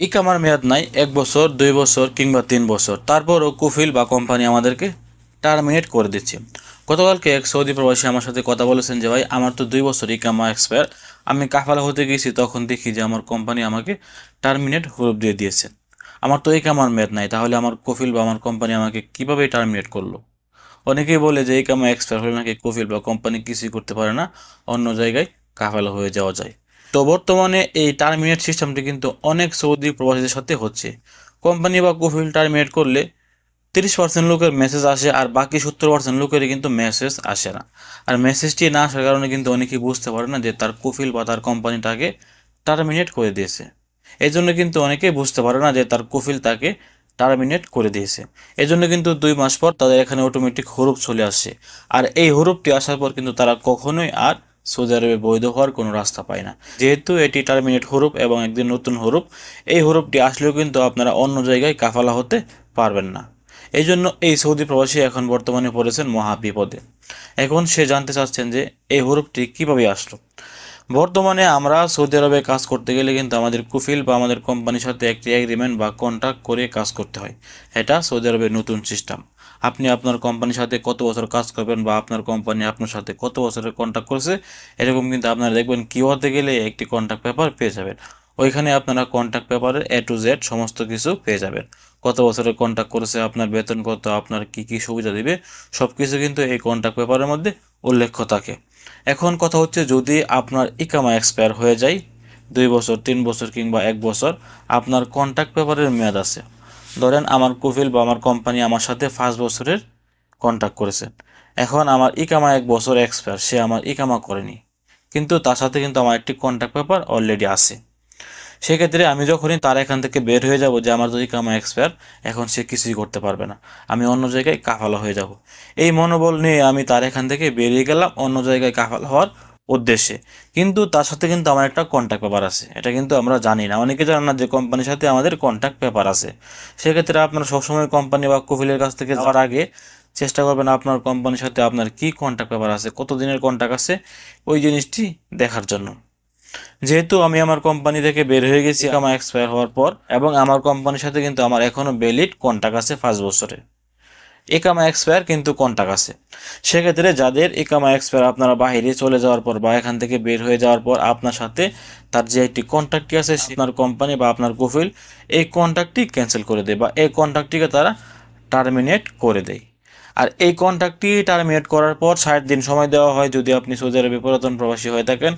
ইকামার মেয়াদ নাই, এক বছর, দুই বছর কিংবা তিন বছর। তারপরও কুফিল বা কোম্পানি আমাদেরকে টার্মিনেট করে দিচ্ছে। গতকালকে এক সৌদি প্রবাসী আমার সাথে কথা বলেছেন যে, ভাই, আমার তো দুই বছর ইকামা এক্সপায়ার আমি কাফালা হতে গেছি, তখন দেখি যে আমার কোম্পানি আমাকে টার্মিনেট হরুপ দিয়ে দিয়েছে। আমার তো ইকামার মেয়াদ নাই, তাহলে আমার কফিল বা আমার কোম্পানি আমাকে কীভাবে টার্মিনেট করল? অনেকেই বলে যে ইকামা এক্সপায়ার হলে নাকি কফিল বা কোম্পানি কিছুই করতে পারে না, অন্য জায়গায় কাফালা হয়ে যাওয়া যায়। তো বর্তমানে এই টার্মিনেট সিস্টেমটি কিন্তু অনেক সৌদি প্রবাসীদের সাথে হচ্ছে। কোম্পানি বা কফিল টার্মিনেট করলে তিরিশ পার্সেন্ট লোকের মেসেজ আসে আর বাকি সত্তর পার্সেন্ট লোকেরই কিন্তু মেসেজ আসে না। আর মেসেজটি না আসার কারণে কিন্তু অনেকেই বুঝতে পারে না যে তার কফিল বা তার কোম্পানিটাকে টার্মিনেট করে দিয়েছে। এই জন্য কিন্তু অনেকেই বুঝতে পারে না যে তার কফিল তাকে টার্মিনেট করে দিয়েছে। এই জন্য কিন্তু দুই মাস পর তাদের এখানে অটোমেটিক হরুপ চলে আসে। আর এই হরুপটি আসার পর কিন্তু তারা কখনোই আর সৌদি আরবে বৈধ হওয়ার কোনো রাস্তা পায় না। যেহেতু এটি টার্মিনেট হরুপ এবং একদিন নতুন হরুপ, এই হরুপটি আসলেও কিন্তু আপনারা অন্য জায়গায় কাফালা হতে পারবেন না। এই জন্য এই সৌদি প্রবাসী এখন বর্তমানে পড়েছেন মহা বিপদে। এখন সে জানতে চাচ্ছেন যে এই হরুপটি কীভাবে আসলো। বর্তমানে আমরা সৌদি আরবে কাজ করতে গেলে কিন্তু আমাদের কুফিল বা আমাদের কোম্পানির সাথে একটি এগ্রিমেন্ট বা কন্ট্রাক্ট করে কাজ করতে হয়। এটা সৌদি আরবের নতুন সিস্টেম আপনি আপনার কোম্পানির সাথে কত বছর কাজ করবেন বা আপনার কোম্পানি আপনার সাথে কত বছরের কন্ট্রাক্ট করেছে, এরকম কিন্তু আপনারা দেখবেন কিওয়াতে গেলে একটি কন্ট্রাক্ট পেপার পেয়ে যাবেন। ওইখানে আপনারা কন্ট্রাক্ট পেপারের এ টু জেড সমস্ত কিছু পেয়ে যাবেন। কত বছরের কন্ট্যাক্ট করেছে, আপনার বেতন কত, আপনার কি কি সুবিধা দিবে সব কিছু কিন্তু এই কন্ট্রাক্ট পেপারের মধ্যে উল্লেখ্য থাকে। এখন কথা হচ্ছে যদি আপনার ইকামা এক্সপায়ার হয়ে যায়, দুই বছর, তিন বছর কিংবা এক বছর, আপনার কন্ট্রাক্ট পেপারের মেয়াদ আছে। ধরেন আমার কুফিল বা আমার কোম্পানি আমার সাথে পাঁচ বছরের কন্ট্রাক্ট করেছে। এখন আমার ইকামা এক বছর এক্সপায়ার সে আমার ইকামা করেনি। কিন্তু তার সাথে কিন্তু আমার একটি কন্ট্রাক্ট পেপার অলরেডি আছে। সেক্ষেত্রে আমি যখনই তার এখান থেকে বের হয়ে যাব যে আমার যদি কামা এক্সপায়ার এখন সে কিছুই করতে পারবে না। আমি অন্য জায়গায় কাফালা হয়ে যাব। এই মনোবল নিয়ে আমি তার এখান থেকে বেরিয়ে গেলাম, অন্য জায়গায় কাফালা হওয়ার উদ্দেশ্যে। কিন্তু তার সাথে কিন্তু আমার একটা কন্ট্যাক্ট পেপার আছে। এটা কিন্তু আমরা জানি না। অনেকে জানেন না যে কোম্পানির সাথে আমাদের কন্ট্যাক্ট পেপার আছে। সেক্ষেত্রে আপনারা সবসময় কোম্পানি বা কফিলের কাছ থেকে যাওয়ার আগে চেষ্টা করবেন আপনার কোম্পানির সাথে আপনার কি কন্ট্যাক্ট পেপার আছে কত দিনের কন্ট্যাক্ট আছে ওই জিনিসটি দেখার জন্য। যেহেতু আমি আমার কোম্পানি থেকে বের হয়ে গেছি আমার এক্সপায়ার হওয়ার পর এবং আমার কোম্পানির সাথে কিন্তু আমার এখনও বেলিড কন্ট্যাক্ট আছে পাঁচ বছরের একামা এক্সপায়ার কিন্তু কন্ট্যাক্ট আছে? সেক্ষেত্রে যাদের একামা এক্সপায়ার আপনারা বাইরে চলে যাওয়ার পর বা এখান থেকে বের হয়ে যাওয়ার পর আপনার সাথে তার যে একটি কন্ট্যাক্টটি আছে আপনার কোম্পানি বা আপনার কফিল এই কন্ট্যাক্টটি ক্যান্সেল করে দেয় বা এই কন্ট্যাক্টটিকে তারা টার্মিনেট করে দেয়। আর এই কন্ট্রাক্টটি টার্মিনেট করার পর ষাট দিন সময় দেওয়া হয়। যদি আপনি সৌদি আরবে পুরাতন প্রবাসী হয়ে থাকেন,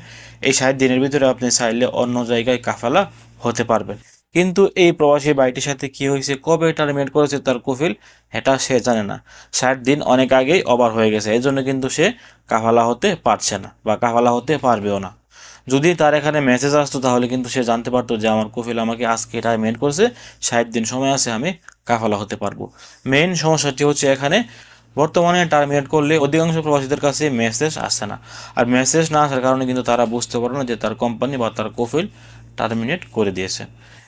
এই ষাট দিনের ভিতরে আপনি চাইলে অন্য জায়গায় কাফালা হতে পারবেন। কিন্তু এই প্রবাসী বাড়িটির সাথে কি হয়েছে, কবে টার্মিনেট করেছে তার কফিল, এটা সে জানে না। ষাট দিন অনেক আগেই অবার হয়ে গেছে এই জন্য কিন্তু সে কাফালা হতে পারছে না বা কাফালা হতে পারবেও না। যদি তার এখানে মেসেজ আসতো, তাহলে কিন্তু সে জানতে পারতো যে আমার কফিল আমাকে আজকে টার্মিনেট করেছে, ষাট দিন সময় আছে, আমি কাফালা হতে পারব। মেইন সমস্যাটি হচ্ছে এখানে, বর্তমানে টার্মিনেট করলে অধিকাংশ প্রবাসীদের কাছে মেসেজ আসে না। আর মেসেজ না আসার কারণে কিন্তু তারা বুঝতে পারে না যে তার কোম্পানি বা তার কফিল টার্মিনেট করে দিয়েছে।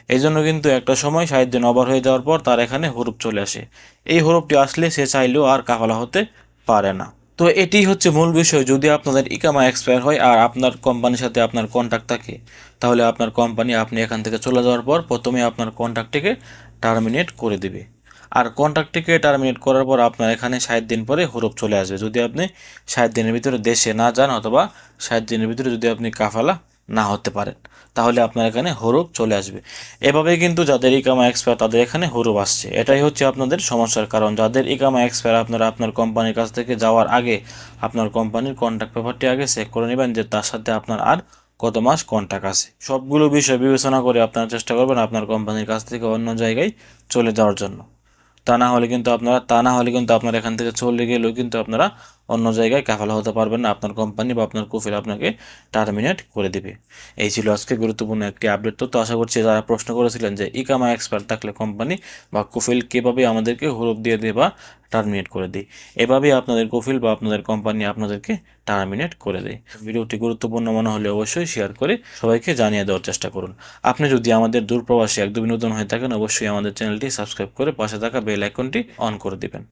এই জন্য কিন্তু একটা সময় ষাট দিন হয়ে যাওয়ার পর তার এখানে হরুপ চলে আসে। এই হরুপটি আসলে সে চাইলেও আর কাফালা হতে পারে না। তো এটি হচ্ছে মূল বিষয়। যদি আপনাদের ইকামা এক্সপায়ার হয় আর আপনার কোম্পানির সাথে আপনার কন্ট্যাক্ট থাকে, তাহলে আপনার কোম্পানি আপনি এখান থেকে চলে যাওয়ার পর প্রথমে আপনার কন্ট্যাক্টটিকে টার্মিনেট করে দেবে। আর কন্ট্রাক্টটিকে টার্মিনেট করার পর আপনার এখানে ষাট দিন পরে হরফ চলে আসবে। যদি আপনি ষাট দিনের ভিতরে দেশে না যান অথবা ষাট দিনের ভিতরে যদি আপনি কাফালা না হতে পারেন। তাহলে আপনার এখানে হরুপ চলে আসবে। এভাবে কিন্তু যাদের ইকামা এক্সপায়ার তাদের এখানে হরুপ আসছে। এটাই হচ্ছে আপনাদের সমস্যার কারণ। যাদের ইকামা এক্সপায়ার আপনারা আপনার কোম্পানির কাছ থেকে যাওয়ার আগে আপনার কোম্পানির কন্ট্যাক্ট পেপারটি আগে চেক করে নেবেন যে তার সাথে আপনার আর কত মাস কন্ট্যাক্ট আছে। সবগুলো বিষয় বিবেচনা করে আপনারা চেষ্টা করবেন আপনার কোম্পানির কাছ থেকে অন্য জায়গায় চলে যাওয়ার জন্য। তা না হলে কিন্তু আপনারা, তা না হলে কিন্তু আপনার এখান থেকে চলে গেলেও কিন্তু আপনারা অন্য জায়গায় কাফালা হতে পারবেন না, আপনার কোম্পানি বা আপনার কুফিল আপনাকে টার্মিনেট করে দিবে। এই ছিল আজকে গুরুত্বপূর্ণ একটি আপডেট তো আশা করছি যারা প্রশ্ন করেছিলেন যে ইকামা এক্সপার্ট থাকলে কোম্পানি বা কুফিল কীভাবে আমাদেরকে হরুপ দিয়ে দেয় বা টার্মিনেট করে দিই এভাবেই আপনাদের কফিল বা আপনাদের কোম্পানি আপনাদেরকে টার্মিনেট করে দেয়। ভিডিওটি গুরুত্বপূর্ণ মনে হলে অবশ্যই শেয়ার করে সবাইকে জানিয়ে দেওয়ার চেষ্টা করুন। আপনি যদি আমাদের দূরপ্রবাসী একদমই নতুন হয়ে থাকেন, অবশ্যই আমাদের চ্যানেলটি সাবস্ক্রাইব করে পাশে থাকা বেল আইকনটি অন করে দিবেন।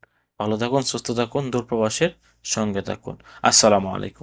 ভালো থাকুন, সুস্থ থাকুন, দূরপ্রবাসের সঙ্গে থাকুন। আসসালামু আলাইকুম।